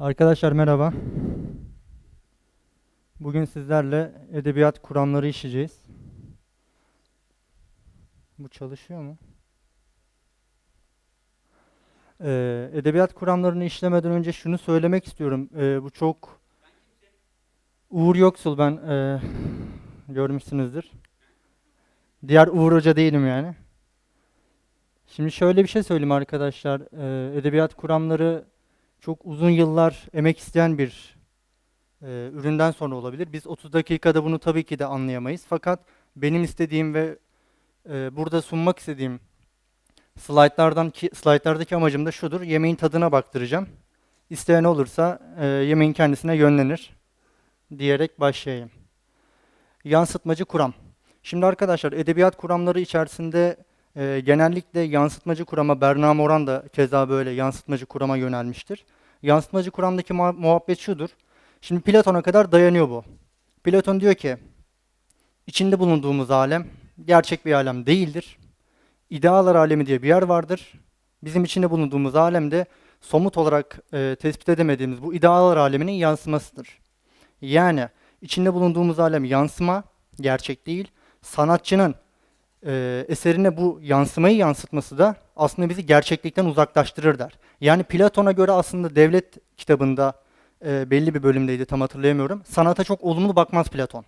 Arkadaşlar merhaba. Bugün sizlerle edebiyat kuramları işleyeceğiz. Bu çalışıyor mu? Ee, edebiyat kuramlarını işlemeden önce şunu söylemek istiyorum. Ee, bu çok Uğur Yoksul ben ee, görmüşsünüzdür. Diğer Uğur Hoca değilim yani. Şimdi şöyle bir şey söyleyeyim arkadaşlar. Ee, edebiyat kuramları çok uzun yıllar emek isteyen bir e, üründen sonra olabilir. Biz 30 dakikada bunu tabii ki de anlayamayız. Fakat benim istediğim ve e, burada sunmak istediğim slaytlardan ki slaytlardaki amacım da şudur. Yemeğin tadına baktıracağım. İsteyen olursa e, yemeğin kendisine yönlenir diyerek başlayayım. Yansıtmacı kuram. Şimdi arkadaşlar edebiyat kuramları içerisinde e, genellikle yansıtmacı kurama Berna Moran da keza böyle yansıtmacı kurama yönelmiştir. Yansıtmacı kuramdaki muha- muhabbet şudur. Şimdi Platon'a kadar dayanıyor bu. Platon diyor ki içinde bulunduğumuz alem gerçek bir alem değildir. İdealar alemi diye bir yer vardır. Bizim içinde bulunduğumuz alemde somut olarak e, tespit edemediğimiz bu idealar aleminin yansımasıdır. Yani içinde bulunduğumuz alem yansıma, gerçek değil. Sanatçının e, eserine bu yansımayı yansıtması da aslında bizi gerçeklikten uzaklaştırır der. Yani Platon'a göre aslında devlet kitabında e, belli bir bölümdeydi tam hatırlayamıyorum. Sanata çok olumlu bakmaz Platon.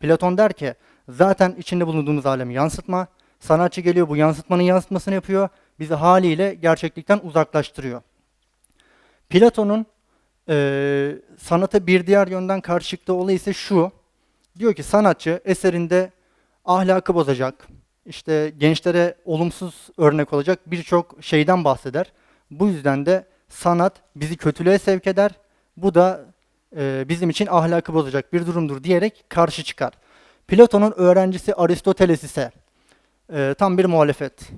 Platon der ki zaten içinde bulunduğumuz alem yansıtma. Sanatçı geliyor bu yansıtmanın yansıtmasını yapıyor. Bizi haliyle gerçeklikten uzaklaştırıyor. Platon'un e, sanata bir diğer yönden karşı çıktığı olay ise şu. Diyor ki sanatçı eserinde ahlakı bozacak, işte gençlere olumsuz örnek olacak birçok şeyden bahseder. Bu yüzden de sanat bizi kötülüğe sevk eder. Bu da e, bizim için ahlakı bozacak bir durumdur diyerek karşı çıkar. Platon'un öğrencisi Aristoteles ise e, tam bir muhalefet.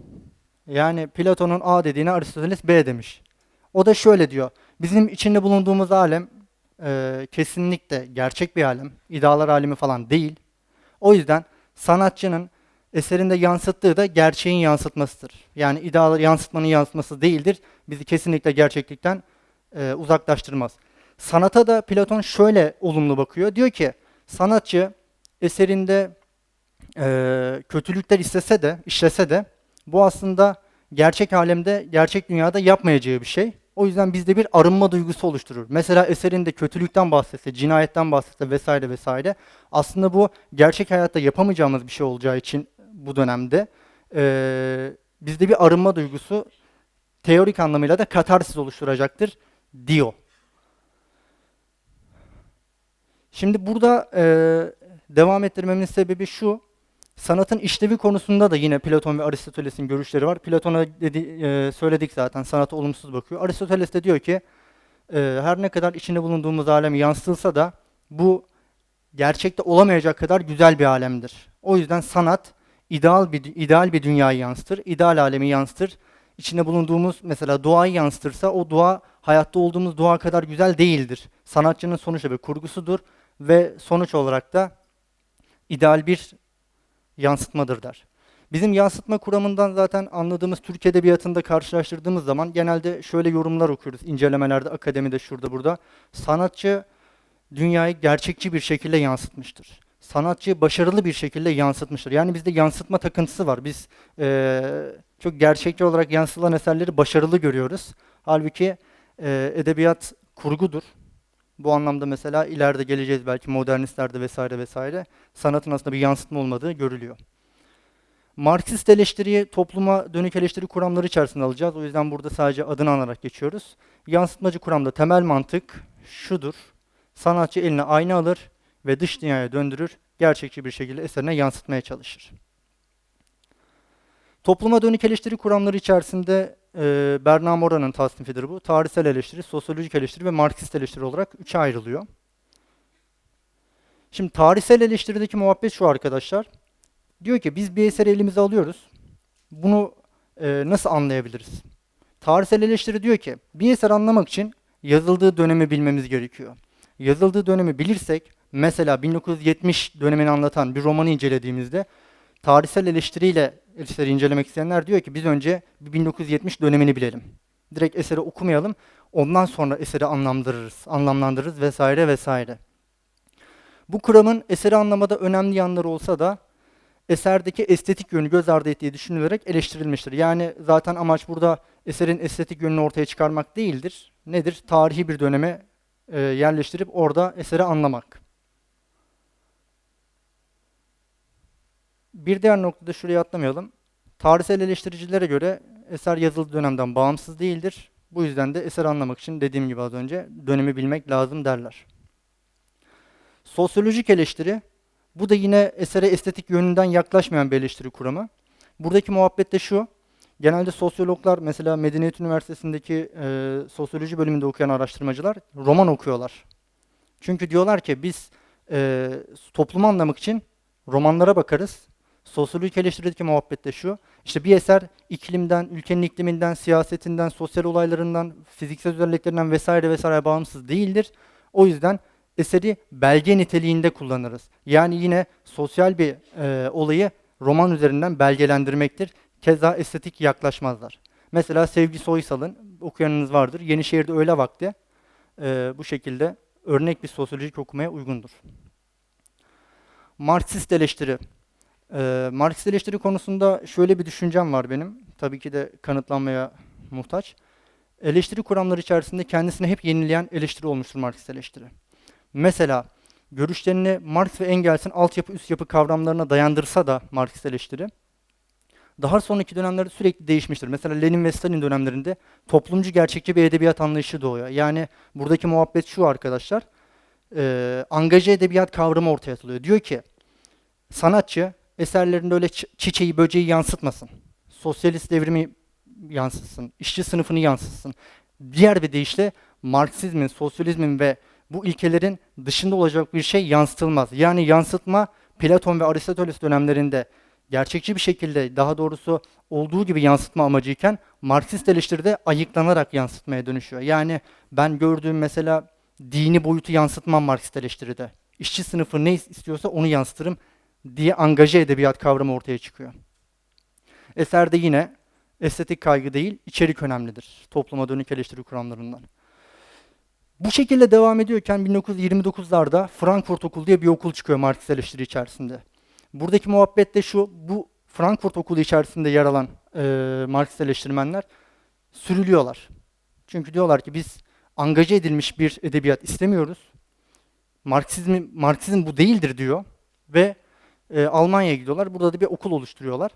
Yani Platon'un A dediğine Aristoteles B demiş. O da şöyle diyor. Bizim içinde bulunduğumuz alem e, kesinlikle gerçek bir alem. İdealar alemi falan değil. O yüzden sanatçının eserinde yansıttığı da gerçeğin yansıtmasıdır. Yani ideal yansıtmanın yansıtması değildir. Bizi kesinlikle gerçeklikten e, uzaklaştırmaz. Sanata da Platon şöyle olumlu bakıyor. Diyor ki sanatçı eserinde e, kötülükler istese de, işlese de bu aslında gerçek alemde, gerçek dünyada yapmayacağı bir şey. O yüzden bizde bir arınma duygusu oluşturur. Mesela eserinde kötülükten bahsetse, cinayetten bahsetse vesaire vesaire. Aslında bu gerçek hayatta yapamayacağımız bir şey olacağı için bu dönemde eee, bizde bir arınma duygusu teorik anlamıyla da katarsis oluşturacaktır diyor. Şimdi burada eee, devam ettirmemin sebebi şu. Sanatın işlevi konusunda da yine Platon ve Aristoteles'in görüşleri var. Platon'a eee, söyledik zaten sanata olumsuz bakıyor. Aristoteles de diyor ki eee, her ne kadar içinde bulunduğumuz alem yansıtılsa da bu gerçekte olamayacak kadar güzel bir alemdir. O yüzden sanat ideal bir ideal bir dünyayı yansıtır, ideal alemi yansıtır. İçinde bulunduğumuz mesela doğayı yansıtırsa o doğa hayatta olduğumuz doğa kadar güzel değildir. Sanatçının sonuçta bir kurgusudur ve sonuç olarak da ideal bir yansıtmadır der. Bizim yansıtma kuramından zaten anladığımız Türk Edebiyatı'nda karşılaştırdığımız zaman genelde şöyle yorumlar okuyoruz incelemelerde, akademide, şurada, burada. Sanatçı dünyayı gerçekçi bir şekilde yansıtmıştır. Sanatçı başarılı bir şekilde yansıtmıştır. Yani bizde yansıtma takıntısı var. Biz eee, çok gerçekçi olarak yansıtılan eserleri başarılı görüyoruz. Halbuki eee, edebiyat kurgudur. Bu anlamda mesela ileride geleceğiz belki modernistlerde vesaire vesaire sanatın aslında bir yansıtma olmadığı görülüyor. Marksist eleştiriyi topluma dönük eleştiri kuramları içerisinde alacağız. O yüzden burada sadece adını anarak geçiyoruz. Yansıtmacı kuramda temel mantık şudur. Sanatçı eline ayna alır ve dış dünyaya döndürür, gerçekçi bir şekilde eserine yansıtmaya çalışır. Topluma dönük eleştiri kuramları içerisinde e, Berna Mora'nın tasnifidir bu. Tarihsel eleştiri, sosyolojik eleştiri ve Marksist eleştiri olarak üçe ayrılıyor. Şimdi tarihsel eleştirideki muhabbet şu arkadaşlar. Diyor ki biz bir eseri elimize alıyoruz. Bunu e, nasıl anlayabiliriz? Tarihsel eleştiri diyor ki bir eser anlamak için yazıldığı dönemi bilmemiz gerekiyor. Yazıldığı dönemi bilirsek mesela 1970 dönemini anlatan bir romanı incelediğimizde tarihsel eleştiriyle eseri incelemek isteyenler diyor ki biz önce bir 1970 dönemini bilelim. Direkt eseri okumayalım. Ondan sonra eseri anlamlandırırız, anlamlandırırız vesaire vesaire. Bu kuramın eseri anlamada önemli yanları olsa da eserdeki estetik yönü göz ardı ettiği düşünülerek eleştirilmiştir. Yani zaten amaç burada eserin estetik yönünü ortaya çıkarmak değildir. Nedir? Tarihi bir döneme e, yerleştirip orada eseri anlamak. Bir diğer noktada şuraya atlamayalım. Tarihsel eleştiricilere göre eser yazıldığı dönemden bağımsız değildir. Bu yüzden de eser anlamak için dediğim gibi az önce dönemi bilmek lazım derler. Sosyolojik eleştiri, bu da yine esere estetik yönünden yaklaşmayan bir eleştiri kuramı. Buradaki muhabbet de şu, genelde sosyologlar mesela Medeniyet Üniversitesi'ndeki e, sosyoloji bölümünde okuyan araştırmacılar roman okuyorlar. Çünkü diyorlar ki biz e, toplumu anlamak için romanlara bakarız. Sosyolojik eleştirideki muhabbet de şu, işte bir eser iklimden, ülkenin ikliminden, siyasetinden, sosyal olaylarından, fiziksel özelliklerinden vesaire vesaire bağımsız değildir. O yüzden eseri belge niteliğinde kullanırız. Yani yine sosyal bir e, olayı roman üzerinden belgelendirmektir. Keza estetik yaklaşmazlar. Mesela Sevgi Soysal'ın, okuyanınız vardır, Yenişehir'de Öğle Vakti e, bu şekilde örnek bir sosyolojik okumaya uygundur. Marksist eleştiri. E, Marksist eleştiri konusunda şöyle bir düşüncem var benim. Tabii ki de kanıtlanmaya muhtaç. Eleştiri kuramları içerisinde kendisini hep yenileyen eleştiri olmuştur Marksist eleştiri. Mesela görüşlerini Marx ve Engels'in altyapı üst yapı kavramlarına dayandırsa da Marksist eleştiri, daha sonraki dönemlerde sürekli değişmiştir. Mesela Lenin ve Stalin dönemlerinde toplumcu gerçekçi bir edebiyat anlayışı doğuyor. Yani buradaki muhabbet şu arkadaşlar, e, angaje edebiyat kavramı ortaya atılıyor. Diyor ki, sanatçı eserlerinde öyle çiçeği, böceği yansıtmasın. Sosyalist devrimi yansıtsın, işçi sınıfını yansıtsın. Diğer bir deyişle Marksizmin, sosyalizmin ve bu ilkelerin dışında olacak bir şey yansıtılmaz. Yani yansıtma Platon ve Aristoteles dönemlerinde gerçekçi bir şekilde daha doğrusu olduğu gibi yansıtma amacıyken Marksist eleştiride ayıklanarak yansıtmaya dönüşüyor. Yani ben gördüğüm mesela dini boyutu yansıtmam Marksist eleştiride. İşçi sınıfı ne istiyorsa onu yansıtırım diye angaje edebiyat kavramı ortaya çıkıyor. Eserde yine estetik kaygı değil, içerik önemlidir topluma dönük eleştiri kuramlarından. Bu şekilde devam ediyorken 1929'larda Frankfurt Okulu diye bir okul çıkıyor Marksist eleştiri içerisinde. Buradaki muhabbet de şu, bu Frankfurt Okulu içerisinde yer alan e, Marksist eleştirmenler sürülüyorlar. Çünkü diyorlar ki biz angaje edilmiş bir edebiyat istemiyoruz. Marksizm, Marksizm bu değildir diyor ve e, Almanya'ya gidiyorlar. Burada da bir okul oluşturuyorlar.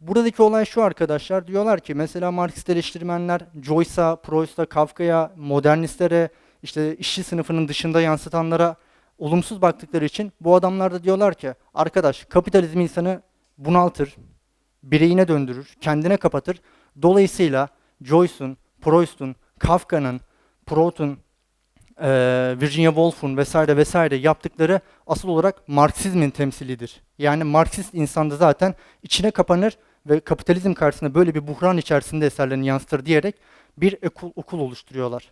Buradaki olay şu arkadaşlar, diyorlar ki mesela Marksist eleştirmenler Joyce'a, Proust'a, Kafka'ya, modernistlere, işte işçi sınıfının dışında yansıtanlara olumsuz baktıkları için bu adamlar da diyorlar ki arkadaş kapitalizm insanı bunaltır, bireyine döndürür, kendine kapatır. Dolayısıyla Joyce'un, Proust'un, Kafka'nın, Prout'un, Virginia Woolf'un vesaire vesaire yaptıkları asıl olarak Marksizmin temsilidir. Yani Marksist insanda zaten içine kapanır ve kapitalizm karşısında böyle bir buhran içerisinde eserlerini yansıtır diyerek bir okul, okul oluşturuyorlar.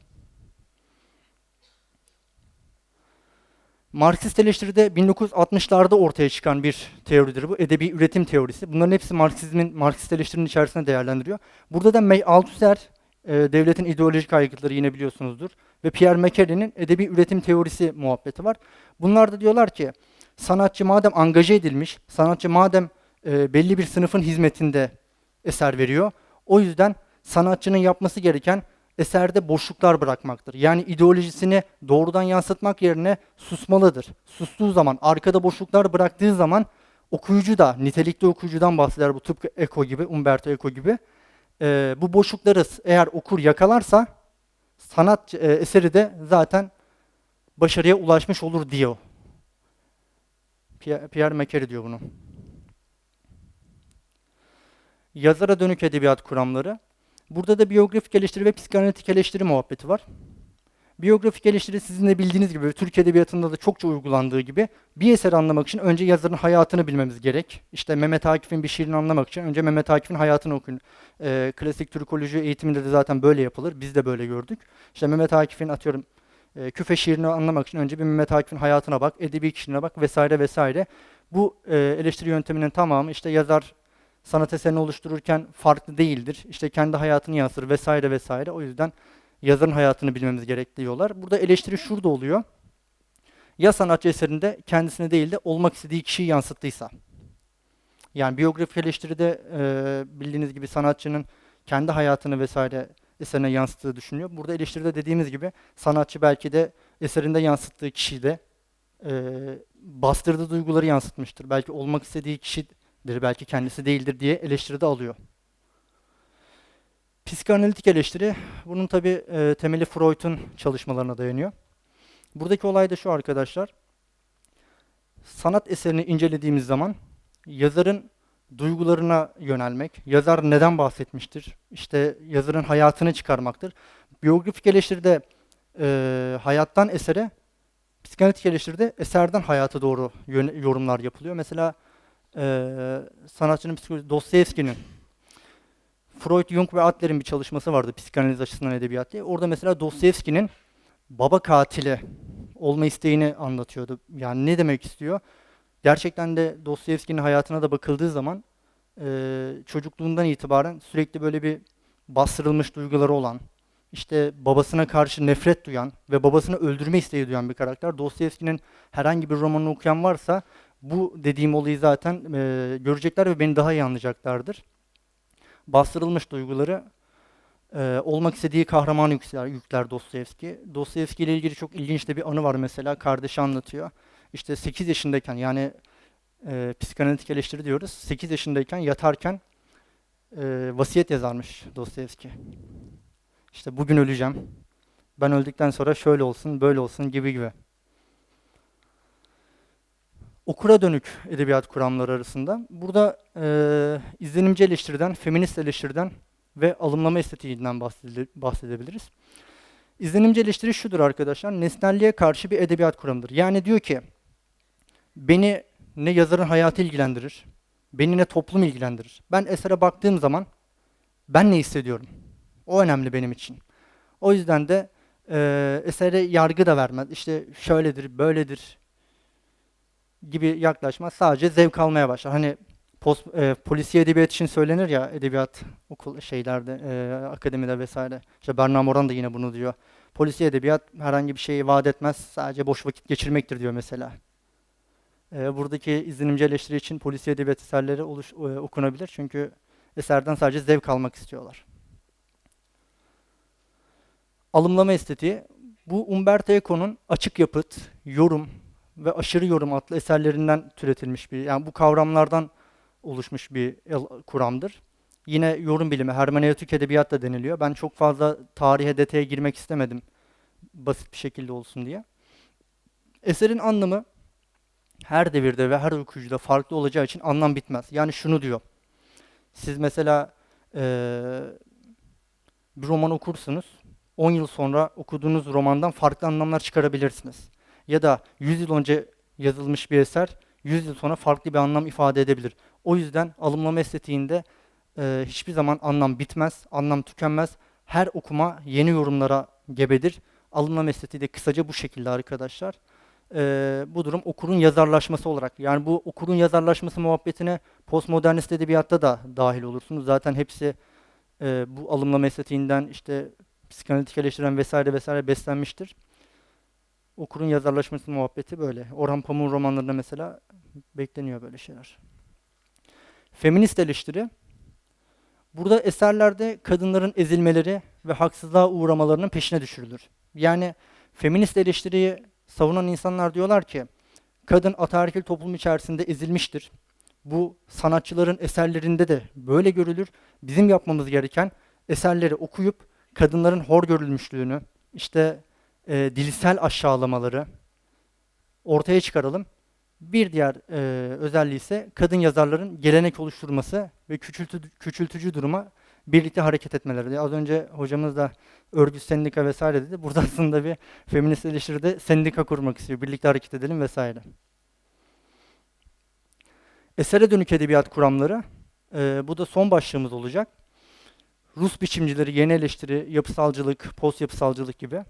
Marksist eleştiride 1960'larda ortaya çıkan bir teoridir bu. Edebi üretim teorisi. Bunların hepsi Marksizmin, Marksist eleştirinin içerisinde değerlendiriyor. Burada da May Althusser, e, devletin ideolojik aygıtları yine biliyorsunuzdur. Ve Pierre Macquarie'nin edebi üretim teorisi muhabbeti var. Bunlar da diyorlar ki, sanatçı madem angaje edilmiş, sanatçı madem e, belli bir sınıfın hizmetinde eser veriyor, o yüzden sanatçının yapması gereken eserde boşluklar bırakmaktır. Yani ideolojisini doğrudan yansıtmak yerine susmalıdır. Sustuğu zaman, arkada boşluklar bıraktığı zaman okuyucu da, nitelikli okuyucudan bahseder bu tıpkı Eco gibi, Umberto Eco gibi. Ee, bu boşlukları eğer okur yakalarsa sanat e, eseri de zaten başarıya ulaşmış olur diyor. Pierre, Pierre Macquarie diyor bunu. Yazara dönük edebiyat kuramları. Burada da biyografik eleştiri ve psikanalitik eleştiri muhabbeti var. Biyografik eleştiri sizin de bildiğiniz gibi Türk Edebiyatı'nda da çokça uygulandığı gibi bir eser anlamak için önce yazarın hayatını bilmemiz gerek. İşte Mehmet Akif'in bir şiirini anlamak için önce Mehmet Akif'in hayatını okuyun. Ee, klasik Türkoloji eğitiminde de zaten böyle yapılır. Biz de böyle gördük. İşte Mehmet Akif'in atıyorum e, küfe şiirini anlamak için önce bir Mehmet Akif'in hayatına bak, edebi kişiliğine bak vesaire vesaire. Bu e, eleştiri yönteminin tamamı işte yazar sanat eserini oluştururken farklı değildir. İşte kendi hayatını yansıtır vesaire vesaire. O yüzden yazarın hayatını bilmemiz gerek diyorlar. Burada eleştiri şurada oluyor. Ya sanatçı eserinde kendisine değil de olmak istediği kişiyi yansıttıysa. Yani biyografik eleştiride e, bildiğiniz gibi sanatçının kendi hayatını vesaire eserine yansıttığı düşünülüyor. Burada eleştiride dediğimiz gibi sanatçı belki de eserinde yansıttığı kişi de e, bastırdığı duyguları yansıtmıştır. Belki olmak istediği kişidir, belki kendisi değildir diye eleştiride alıyor. Psikanalitik eleştiri, bunun tabi e, temeli Freud'un çalışmalarına dayanıyor. Buradaki olay da şu arkadaşlar, sanat eserini incelediğimiz zaman yazarın duygularına yönelmek, yazar neden bahsetmiştir, işte yazarın hayatını çıkarmaktır. Biyografik eleştiride e, hayattan esere, psikanalitik eleştiride eserden hayata doğru yorumlar yapılıyor. Mesela e, sanatçının psikolojisi, Dostoyevski'nin, Freud, Jung ve Adler'in bir çalışması vardı psikanaliz açısından edebiyat diye. Orada mesela Dostoyevski'nin baba katili olma isteğini anlatıyordu. Yani ne demek istiyor? Gerçekten de Dostoyevski'nin hayatına da bakıldığı zaman e, çocukluğundan itibaren sürekli böyle bir bastırılmış duyguları olan, işte babasına karşı nefret duyan ve babasını öldürme isteği duyan bir karakter. Dostoyevski'nin herhangi bir romanını okuyan varsa bu dediğim olayı zaten e, görecekler ve beni daha iyi anlayacaklardır. Bastırılmış duyguları e, olmak istediği kahramanı yükler, yükler Dostoyevski. Dostoyevski ile ilgili çok ilginç de bir anı var mesela. Kardeşi anlatıyor. İşte 8 yaşındayken yani e, psikanalitik eleştiri diyoruz. 8 yaşındayken yatarken e, vasiyet yazarmış Dostoyevski. İşte bugün öleceğim. Ben öldükten sonra şöyle olsun, böyle olsun gibi gibi. Okura dönük edebiyat kuramları arasında. Burada e, izlenimci eleştiriden, feminist eleştiriden ve alımlama estetiğinden bahsede bahsedebiliriz. İzlenimci eleştiri şudur arkadaşlar, nesnelliğe karşı bir edebiyat kuramıdır. Yani diyor ki, beni ne yazarın hayatı ilgilendirir, beni ne toplum ilgilendirir. Ben esere baktığım zaman ben ne hissediyorum? O önemli benim için. O yüzden de e, esere yargı da vermez. İşte şöyledir, böyledir gibi yaklaşmaz. Sadece zevk almaya başlar. Hani post, e, polisiye edebiyat için söylenir ya edebiyat okul şeylerde, e, akademide vesaire. İşte Berna Moran da yine bunu diyor. Polisiye edebiyat herhangi bir şeyi vaat etmez. Sadece boş vakit geçirmektir diyor mesela. E, buradaki izlenimci eleştiri için polisiye edebiyat eserleri oluş, e, okunabilir. Çünkü eserden sadece zevk almak istiyorlar. Alımlama estetiği. Bu Umberto Eco'nun açık yapıt, yorum ve aşırı yorum adlı eserlerinden türetilmiş bir, yani bu kavramlardan oluşmuş bir kuramdır. Yine yorum bilimi, hermeneutik edebiyat da deniliyor. Ben çok fazla tarihe detaya girmek istemedim. Basit bir şekilde olsun diye. Eserin anlamı her devirde ve her okuyucuda farklı olacağı için anlam bitmez. Yani şunu diyor. Siz mesela ee, bir roman okursunuz. 10 yıl sonra okuduğunuz romandan farklı anlamlar çıkarabilirsiniz. Ya da 100 yıl önce yazılmış bir eser 100 yıl sonra farklı bir anlam ifade edebilir. O yüzden alımlama estetiğinde e, hiçbir zaman anlam bitmez, anlam tükenmez. Her okuma yeni yorumlara gebedir. Alımlama estetiği de kısaca bu şekilde arkadaşlar. E, bu durum okurun yazarlaşması olarak. Yani bu okurun yazarlaşması muhabbetine postmodernist edebiyatta da dahil olursunuz. Zaten hepsi e, bu alımlama estetiğinden işte psikanalitik eleştiren vesaire vesaire beslenmiştir. Okurun yazarlaşması muhabbeti böyle. Orhan Pamuk'un romanlarında mesela bekleniyor böyle şeyler. Feminist eleştiri. Burada eserlerde kadınların ezilmeleri ve haksızlığa uğramalarının peşine düşürülür. Yani feminist eleştiriyi savunan insanlar diyorlar ki kadın ataerkil toplum içerisinde ezilmiştir. Bu sanatçıların eserlerinde de böyle görülür. Bizim yapmamız gereken eserleri okuyup kadınların hor görülmüşlüğünü, işte e, dilsel aşağılamaları ortaya çıkaralım. Bir diğer e, özelliği ise kadın yazarların gelenek oluşturması ve küçültü, küçültücü duruma birlikte hareket etmeleri. Az önce hocamız da örgüt, sendika vesaire dedi. Burada aslında bir feminist eleştiride sendika kurmak istiyor. Birlikte hareket edelim vesaire. Esere dönük edebiyat kuramları. E, bu da son başlığımız olacak. Rus biçimcileri, yeni eleştiri, yapısalcılık, post yapısalcılık gibi.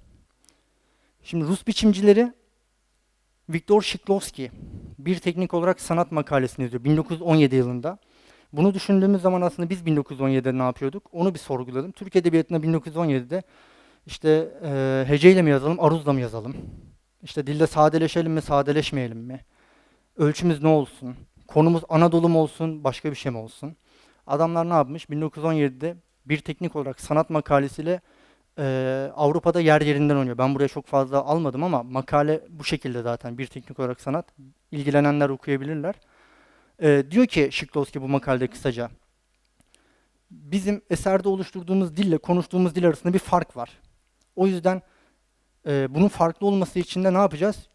Şimdi Rus biçimcileri Viktor Shklovsky bir teknik olarak sanat makalesini yazıyor 1917 yılında. Bunu düşündüğümüz zaman aslında biz 1917'de ne yapıyorduk? Onu bir sorguladım. Türk Edebiyatı'nda 1917'de işte e, heceyle mi yazalım, aruzla mı yazalım? İşte dilde sadeleşelim mi, sadeleşmeyelim mi? Ölçümüz ne olsun? Konumuz Anadolu mu olsun, başka bir şey mi olsun? Adamlar ne yapmış? 1917'de bir teknik olarak sanat makalesiyle e, Avrupa'da yer yerinden oynuyor. Ben buraya çok fazla almadım ama makale bu şekilde zaten bir teknik olarak sanat. İlgilenenler okuyabilirler. E, diyor ki Şiklowski bu makalede kısaca. Bizim eserde oluşturduğumuz dille konuştuğumuz dil arasında bir fark var. O yüzden e, bunun farklı olması için de ne yapacağız?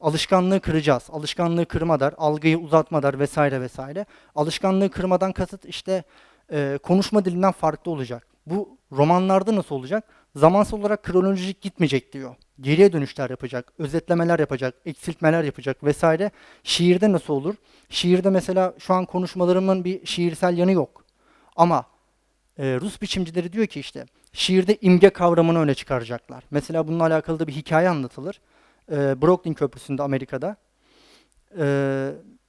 Alışkanlığı kıracağız. Alışkanlığı kırma algıyı uzatma vesaire vesaire. Alışkanlığı kırmadan kasıt işte e, konuşma dilinden farklı olacak. Bu romanlarda nasıl olacak? Zamansal olarak kronolojik gitmeyecek diyor. Geriye dönüşler yapacak, özetlemeler yapacak, eksiltmeler yapacak vesaire. Şiirde nasıl olur? Şiirde mesela şu an konuşmalarımın bir şiirsel yanı yok. Ama e, Rus biçimcileri diyor ki işte şiirde imge kavramını öne çıkaracaklar. Mesela bununla alakalı da bir hikaye anlatılır. E, Brooklyn Köprüsü'nde Amerika'da e,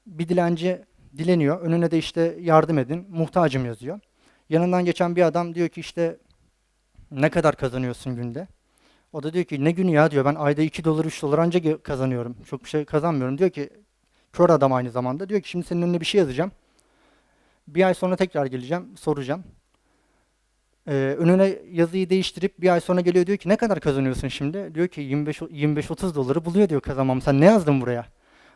bir dilenci dileniyor. Önüne de işte yardım edin, muhtacım yazıyor. Yanından geçen bir adam diyor ki işte ne kadar kazanıyorsun günde? O da diyor ki ne günü ya diyor ben ayda 2 dolar 3 dolar ancak kazanıyorum. Çok bir şey kazanmıyorum. Diyor ki kör adam aynı zamanda. Diyor ki şimdi senin önüne bir şey yazacağım. Bir ay sonra tekrar geleceğim soracağım. Ee, önüne yazıyı değiştirip bir ay sonra geliyor diyor ki ne kadar kazanıyorsun şimdi? Diyor ki 25 25-30 doları buluyor diyor kazanmam. Sen ne yazdın buraya?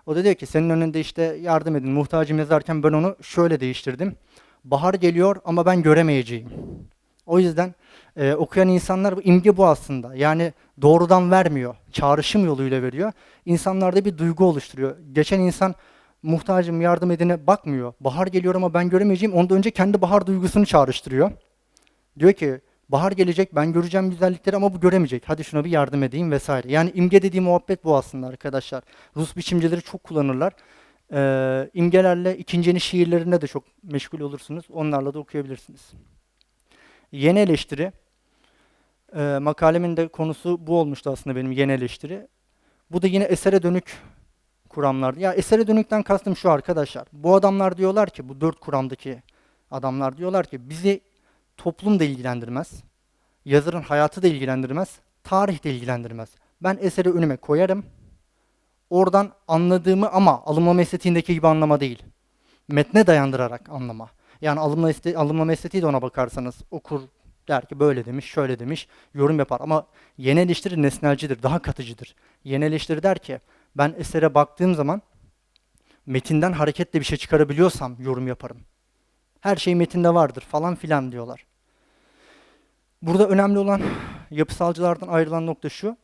O da diyor ki senin önünde işte yardım edin muhtacım yazarken ben onu şöyle değiştirdim. Bahar geliyor ama ben göremeyeceğim. O yüzden e, okuyan insanlar bu imge bu aslında. Yani doğrudan vermiyor. Çağrışım yoluyla veriyor. İnsanlarda bir duygu oluşturuyor. Geçen insan muhtacım yardım edine bakmıyor. Bahar geliyor ama ben göremeyeceğim. Ondan önce kendi bahar duygusunu çağrıştırıyor. Diyor ki bahar gelecek ben göreceğim güzellikleri ama bu göremeyecek. Hadi şuna bir yardım edeyim vesaire. Yani imge dediğim muhabbet bu aslında arkadaşlar. Rus biçimcileri çok kullanırlar. Ee, imgelerle ikinci şiirlerinde de çok meşgul olursunuz. Onlarla da okuyabilirsiniz. Yeni eleştiri. E, makalemin de konusu bu olmuştu aslında benim yeni eleştiri. Bu da yine esere dönük kuramlar. Ya esere dönükten kastım şu arkadaşlar. Bu adamlar diyorlar ki, bu dört kuramdaki adamlar diyorlar ki bizi toplum da ilgilendirmez, yazarın hayatı da ilgilendirmez, tarih de ilgilendirmez. Ben eseri önüme koyarım, oradan anladığımı ama alınma estetiğindeki gibi anlama değil. Metne dayandırarak anlama. Yani este, alınma estetiği de ona bakarsanız okur der ki böyle demiş, şöyle demiş, yorum yapar. Ama yeni eleştiri nesnelcidir, daha katıcıdır. Yeni eleştiri der ki ben esere baktığım zaman metinden hareketle bir şey çıkarabiliyorsam yorum yaparım. Her şey metinde vardır falan filan diyorlar. Burada önemli olan yapısalcılardan ayrılan nokta şu.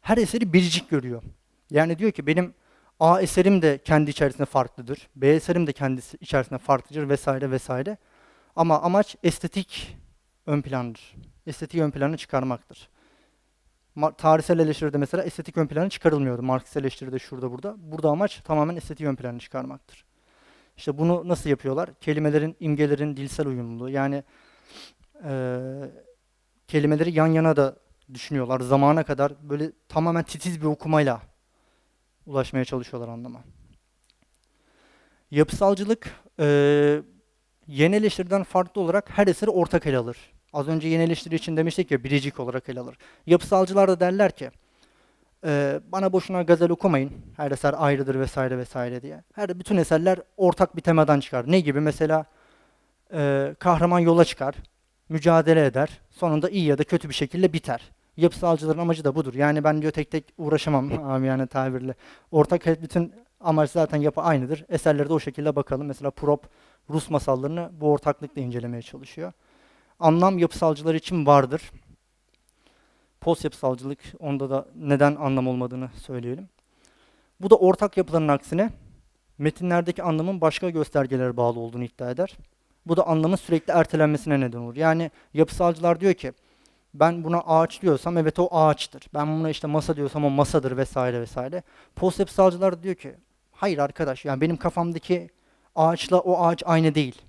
Her eseri biricik görüyor. Yani diyor ki benim A eserim de kendi içerisinde farklıdır. B eserim de kendi içerisinde farklıdır vesaire vesaire. Ama amaç estetik ön plandır. Estetiği ön plana çıkarmaktır. Tarihsel eleştiride mesela estetik ön plana çıkarılmıyordu. Marksist eleştiride şurada burada. Burada amaç tamamen estetiği ön plana çıkarmaktır. İşte bunu nasıl yapıyorlar? Kelimelerin, imgelerin dilsel uyumluluğu. Yani e, kelimeleri yan yana da düşünüyorlar. Zamana kadar böyle tamamen titiz bir okumayla ulaşmaya çalışıyorlar anlama. Yapısalcılık e, yeni eleştiriden farklı olarak her eseri ortak ele alır. Az önce yeni eleştiri için demiştik ya biricik olarak ele alır. Yapısalcılar da derler ki e, bana boşuna gazel okumayın. Her eser ayrıdır vesaire vesaire diye. Her bütün eserler ortak bir temadan çıkar. Ne gibi? Mesela e, kahraman yola çıkar, mücadele eder, sonunda iyi ya da kötü bir şekilde biter. Yapısalcıların amacı da budur. Yani ben diyor tek tek uğraşamam abi yani tabirle. Ortak bütün amaç zaten yapı aynıdır. Eserlere de o şekilde bakalım. Mesela Prop Rus masallarını bu ortaklıkla incelemeye çalışıyor. Anlam yapısalcılar için vardır. Post yapısalcılık onda da neden anlam olmadığını söyleyelim. Bu da ortak yapıların aksine metinlerdeki anlamın başka göstergelere bağlı olduğunu iddia eder. Bu da anlamın sürekli ertelenmesine neden olur. Yani yapısalcılar diyor ki ben buna ağaç diyorsam evet o ağaçtır. Ben buna işte masa diyorsam o masadır vesaire vesaire. Post yapısalcılar diyor ki hayır arkadaş yani benim kafamdaki ağaçla o ağaç aynı değil.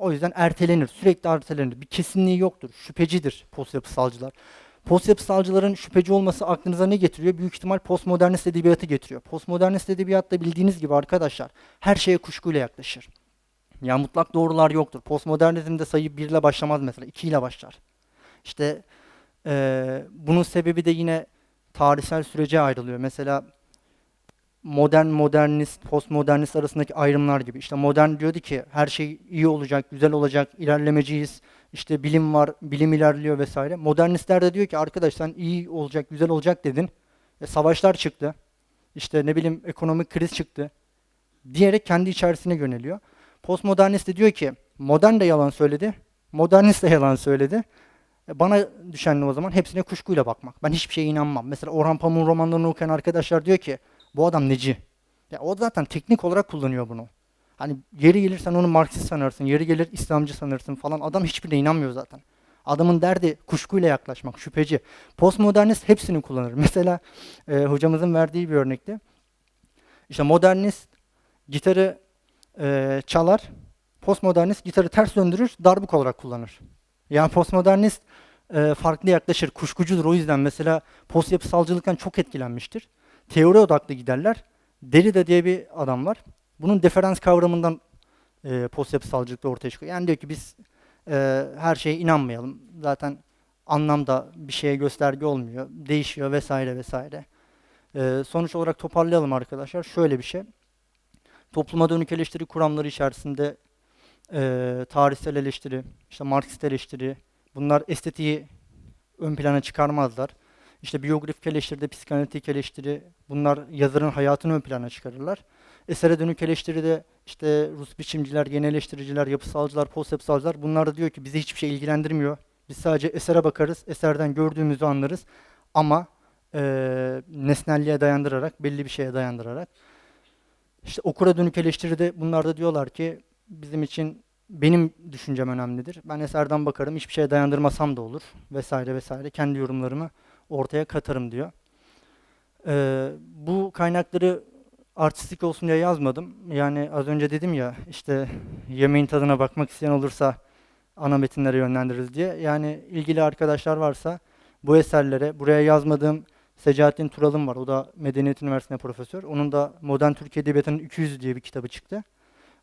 O yüzden ertelenir, sürekli ertelenir. Bir kesinliği yoktur. Şüphecidir post yapısalcılar. Şüpheci olması aklınıza ne getiriyor? Büyük ihtimal postmodernist edebiyatı getiriyor. Postmodernist edebiyatta bildiğiniz gibi arkadaşlar her şeye kuşkuyla yaklaşır. Yani mutlak doğrular yoktur. Postmodernizmde sayı 1 ile başlamaz mesela. 2 ile başlar. İşte eee, bunun sebebi de yine tarihsel sürece ayrılıyor. Mesela modern modernist, postmodernist arasındaki ayrımlar gibi. İşte modern diyordu ki her şey iyi olacak, güzel olacak, ilerlemeciyiz. İşte bilim var, bilim ilerliyor vesaire. Modernistler de diyor ki arkadaş sen iyi olacak, güzel olacak dedin. E, savaşlar çıktı. İşte ne bileyim ekonomik kriz çıktı. Diyerek kendi içerisine yöneliyor. Postmodernist de diyor ki modern de yalan söyledi, modernist de yalan söyledi. E, Bana düşen o zaman? Hepsine kuşkuyla bakmak. Ben hiçbir şeye inanmam. Mesela Orhan Pamuk'un romanlarını okuyan arkadaşlar diyor ki bu adam neci? Ya o zaten teknik olarak kullanıyor bunu. Hani yeri gelir sen onu Marksist sanarsın, yeri gelir İslamcı sanırsın falan. Adam hiçbirine inanmıyor zaten. Adamın derdi kuşkuyla yaklaşmak, şüpheci. Postmodernist hepsini kullanır. Mesela e, hocamızın verdiği bir örnekti. İşte modernist gitarı e, çalar, postmodernist gitarı ters döndürür, darbuk olarak kullanır. Yani postmodernist e, farklı yaklaşır, kuşkucudur. O yüzden mesela post yapısalcılıktan çok etkilenmiştir. Teori odaklı giderler. Derrida diye bir adam var. Bunun deferans kavramından e, post ortaya çıkıyor. Yani diyor ki biz e, her şeye inanmayalım. Zaten anlamda bir şeye gösterge olmuyor. Değişiyor vesaire vesaire. E, sonuç olarak toparlayalım arkadaşlar. Şöyle bir şey. Topluma dönük eleştiri kuramları içerisinde e, tarihsel eleştiri, işte Marksist eleştiri, bunlar estetiği ön plana çıkarmazlar. İşte biyografik eleştiride psikanalitik eleştiri, bunlar yazarın hayatını ön plana çıkarırlar. Esere dönük eleştiride işte Rus biçimciler, yeni eleştiriciler, yapısalcılar, post yapısalcılar bunlar da diyor ki bizi hiçbir şey ilgilendirmiyor. Biz sadece esere bakarız, eserden gördüğümüzü anlarız ama e, nesnelliğe dayandırarak, belli bir şeye dayandırarak. İşte okura dönük eleştiride bunlar da diyorlar ki bizim için benim düşüncem önemlidir. Ben eserden bakarım, hiçbir şeye dayandırmasam da olur vesaire vesaire. Kendi yorumlarımı ortaya katarım diyor. Ee, bu kaynakları artistik olsun diye yazmadım. Yani az önce dedim ya işte yemeğin tadına bakmak isteyen olursa ana metinlere yönlendiririz diye. Yani ilgili arkadaşlar varsa bu eserlere, buraya yazmadığım Secahattin Tural'ın var. O da Medeniyet Üniversitesi'nde profesör. Onun da Modern Türk Edebiyatı'nın 200 diye bir kitabı çıktı.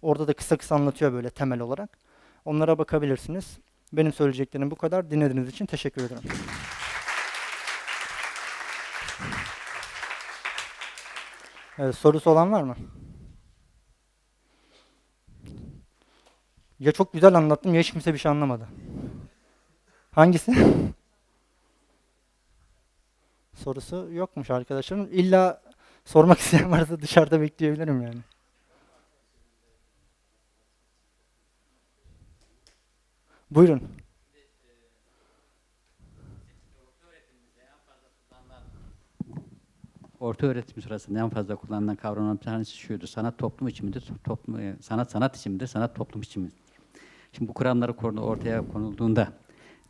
Orada da kısa kısa anlatıyor böyle temel olarak. Onlara bakabilirsiniz. Benim söyleyeceklerim bu kadar. Dinlediğiniz için teşekkür ederim. Evet, sorusu olan var mı? Ya çok güzel anlattım ya hiç kimse bir şey anlamadı. Hangisi? Sorusu yokmuş arkadaşlarım. İlla sormak isteyen varsa dışarıda bekleyebilirim yani. Buyurun. Orta öğretim sırasında en fazla kullanılan kavramlardan bir tanesi şuydu. Sanat toplum için midir? Toplum, e, sanat sanat için midir? Sanat toplum için midir? Şimdi bu kuramları konu- ortaya konulduğunda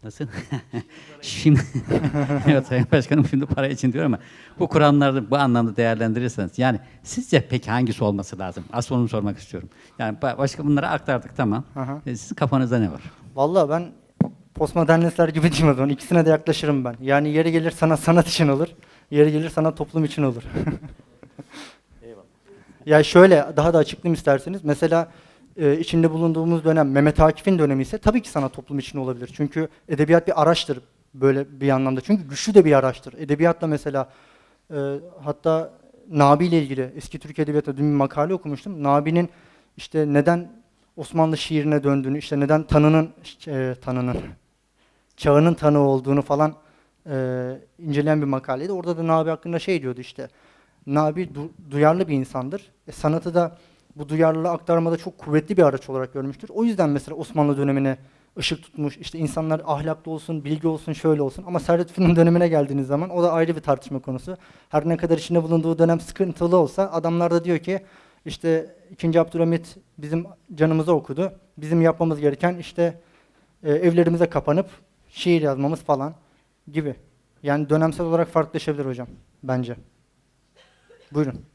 nasıl? şimdi evet Sayın Başkanım şimdi para için diyorum ama bu kuramları bu anlamda değerlendirirseniz yani sizce peki hangisi olması lazım? Asıl onu sormak istiyorum. Yani ba- başka bunları aktardık tamam. Aha. E, Sizin kafanızda ne var? Vallahi ben postmodernistler gibi değilim o zaman. İkisine de yaklaşırım ben. Yani yeri gelir sanat sanat için olur. Yeri gelir sanat toplum için olur. Ya şöyle daha da açıklayayım isterseniz. Mesela e, içinde bulunduğumuz dönem Mehmet Akif'in dönemi ise tabii ki sanat toplum için olabilir. Çünkü edebiyat bir araçtır böyle bir anlamda. Çünkü güçlü de bir araçtır. Edebiyatla mesela e, hatta Nabi ile ilgili eski Türk edebiyatı dün bir makale okumuştum. Nabi'nin işte neden Osmanlı şiirine döndüğünü, işte neden tanının e, tanının çağının tanığı olduğunu falan e, inceleyen bir makaleydi. Orada da Nabi hakkında şey diyordu işte. Nabi du- duyarlı bir insandır. E, sanatı da bu duyarlılığı aktarmada çok kuvvetli bir araç olarak görmüştür. O yüzden mesela Osmanlı dönemine ışık tutmuş. İşte insanlar ahlaklı olsun, bilgi olsun, şöyle olsun. Ama Servet Fünun dönemine geldiğiniz zaman o da ayrı bir tartışma konusu. Her ne kadar içinde bulunduğu dönem sıkıntılı olsa adamlar da diyor ki işte 2. Abdülhamit bizim canımıza okudu. Bizim yapmamız gereken işte e, evlerimize kapanıp şiir yazmamız falan gibi. Yani dönemsel olarak farklılaşabilir hocam bence. Buyurun.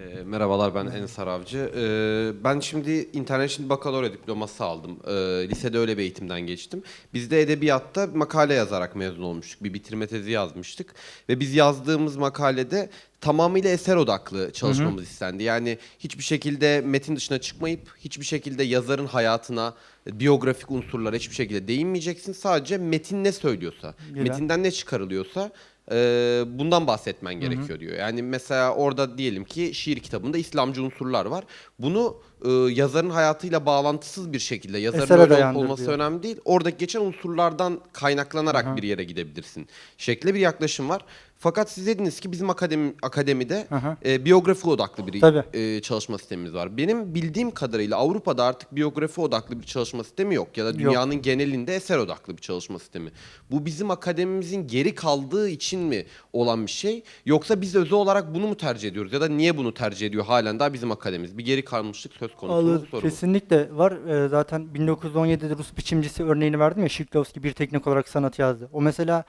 Ee, Merhabalar ben Ensar Avcı. Ee, ben şimdi International Baccalaureate diploması aldım. Ee, lisede öyle bir eğitimden geçtim. Biz de edebiyatta makale yazarak mezun olmuştuk. Bir bitirme tezi yazmıştık. Ve biz yazdığımız makalede tamamıyla eser odaklı çalışmamız istendi. Yani hiçbir şekilde metin dışına çıkmayıp hiçbir şekilde yazarın hayatına biyografik unsurlara hiçbir şekilde değinmeyeceksin. Sadece metin ne söylüyorsa, Güzel. metinden ne çıkarılıyorsa e, bundan bahsetmen gerekiyor diyor. Yani mesela orada diyelim ki şiir kitabında İslamcı unsurlar var. Bunu e, yazarın hayatıyla bağlantısız bir şekilde yazarın Esere öyle olup olması diyor. önemli değil. Oradaki geçen unsurlardan kaynaklanarak bir yere gidebilirsin. Şekle bir yaklaşım var. Fakat siz dediniz ki bizim akademi, akademide Aha. e, biyografi odaklı bir Tabii. e, çalışma sistemimiz var. Benim bildiğim kadarıyla Avrupa'da artık biyografi odaklı bir çalışma sistemi yok. Ya da dünyanın genelinde eser odaklı bir çalışma sistemi. Bu bizim akademimizin geri kaldığı için mi olan bir şey? Yoksa biz özel olarak bunu mu tercih ediyoruz? Ya da niye bunu tercih ediyor halen daha bizim akademimiz? Bir geri kalmışlık söz konusu mu? Alır, Soru bu. kesinlikle var. Ee, zaten 1917'de Rus biçimcisi örneğini verdim ya Şiklovski bir teknik olarak sanat yazdı. O mesela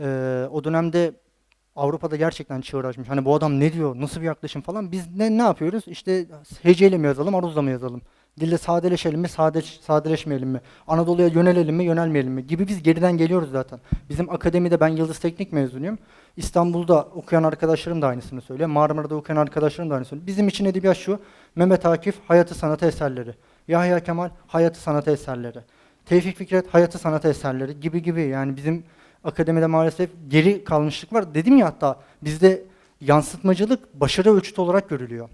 e, o dönemde Avrupa'da gerçekten çığır açmış. Hani bu adam ne diyor, nasıl bir yaklaşım falan. Biz ne ne yapıyoruz? İşte heceyle mi yazalım, aruzla mı yazalım? Dilde sadeleşelim mi, sade, sadeleşmeyelim mi? Anadolu'ya yönelelim mi, yönelmeyelim mi? Gibi biz geriden geliyoruz zaten. Bizim akademide ben Yıldız Teknik mezunuyum. İstanbul'da okuyan arkadaşlarım da aynısını söylüyor. Marmara'da okuyan arkadaşlarım da aynısını söylüyor. Bizim için edebiyat şu, Mehmet Akif, Hayatı Sanatı Eserleri. Yahya Kemal, Hayatı Sanatı Eserleri. Tevfik Fikret, Hayatı Sanatı Eserleri gibi gibi. Yani bizim akademide maalesef geri kalmışlık var. Dedim ya hatta bizde yansıtmacılık başarı ölçütü olarak görülüyor.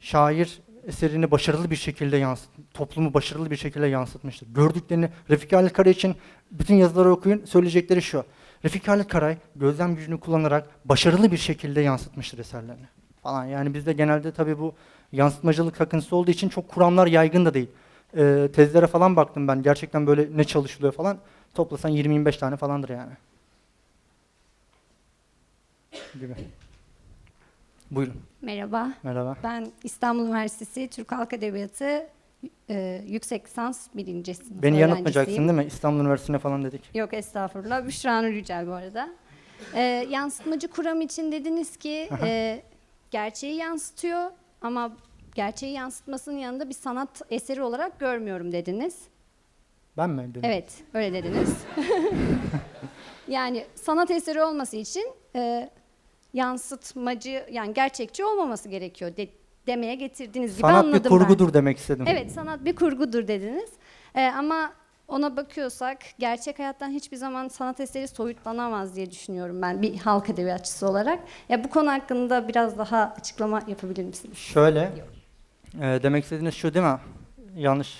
Şair eserini başarılı bir şekilde yansıt, toplumu başarılı bir şekilde yansıtmıştır. Gördüklerini Refik Halit Karay için bütün yazıları okuyun söyleyecekleri şu. Refik Halit Karay gözlem gücünü kullanarak başarılı bir şekilde yansıtmıştır eserlerini. Falan yani bizde genelde tabii bu yansıtmacılık takıntısı olduğu için çok kuramlar yaygın da değil. Ee, tezlere falan baktım ben gerçekten böyle ne çalışılıyor falan. Toplasan 20-25 tane falandır yani. Gibi. Buyurun. Merhaba, Merhaba. ben İstanbul Üniversitesi Türk Halk Edebiyatı e, yüksek lisans birinci sınıf Beni yanıltmayacaksın değil mi? İstanbul Üniversitesi'ne falan dedik. Yok estağfurullah, Büşra Nur Yücel bu arada. E, yansıtmacı kuram için dediniz ki e, gerçeği yansıtıyor ama gerçeği yansıtmasının yanında bir sanat eseri olarak görmüyorum dediniz. Ben mi dedim? Evet, öyle dediniz. yani sanat eseri olması için e, yansıtmacı, yani gerçekçi olmaması gerekiyor de- demeye getirdiğiniz gibi Sanat anladım bir ben. kurgudur demek istedim. Evet, sanat bir kurgudur dediniz. Ee, ama ona bakıyorsak gerçek hayattan hiçbir zaman sanat eseri soyutlanamaz diye düşünüyorum ben bir halk edebiyatçısı olarak. Ya bu konu hakkında biraz daha açıklama yapabilir misiniz? Şöyle, e, demek istediğiniz şu değil mi? Yanlış,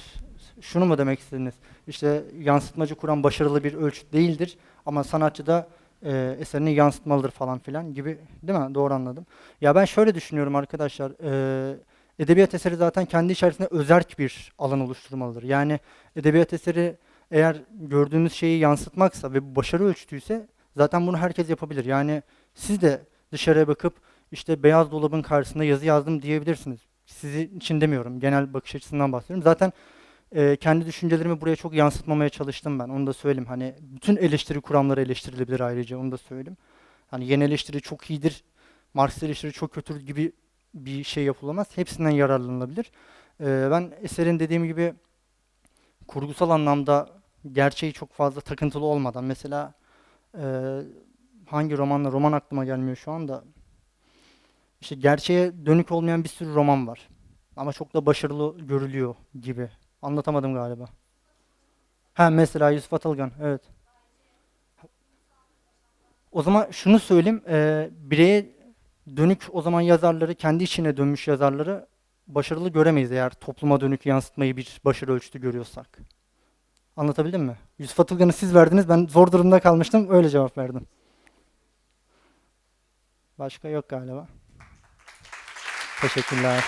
şunu mu demek istediniz? İşte yansıtmacı kuran başarılı bir ölçüt değildir ama sanatçı da e, eserini yansıtmalıdır falan filan gibi değil mi? Doğru anladım. Ya ben şöyle düşünüyorum arkadaşlar, e, edebiyat eseri zaten kendi içerisinde özerk bir alan oluşturmalıdır. Yani edebiyat eseri eğer gördüğümüz şeyi yansıtmaksa ve başarı ölçütüyse zaten bunu herkes yapabilir. Yani siz de dışarıya bakıp işte beyaz dolabın karşısında yazı yazdım diyebilirsiniz. Sizi için demiyorum. Genel bakış açısından bahsediyorum. Zaten e, kendi düşüncelerimi buraya çok yansıtmamaya çalıştım ben. Onu da söyleyeyim. Hani bütün eleştiri kuramları eleştirilebilir ayrıca. Onu da söyleyeyim. Hani yeni eleştiri çok iyidir. Marksist eleştiri çok kötüdür gibi bir şey yapılamaz. Hepsinden yararlanılabilir. E, ben eserin dediğim gibi kurgusal anlamda gerçeği çok fazla takıntılı olmadan mesela e, hangi romanla roman aklıma gelmiyor şu anda. İşte gerçeğe dönük olmayan bir sürü roman var. Ama çok da başarılı görülüyor gibi. Anlatamadım galiba. Ha mesela Yusuf Atılgan, evet. O zaman şunu söyleyeyim, e, bireye dönük o zaman yazarları, kendi içine dönmüş yazarları başarılı göremeyiz eğer topluma dönük yansıtmayı bir başarı ölçütü görüyorsak. Anlatabildim mi? Yusuf Atılgan'ı siz verdiniz, ben zor durumda kalmıştım, öyle cevap verdim. Başka yok galiba. Teşekkürler.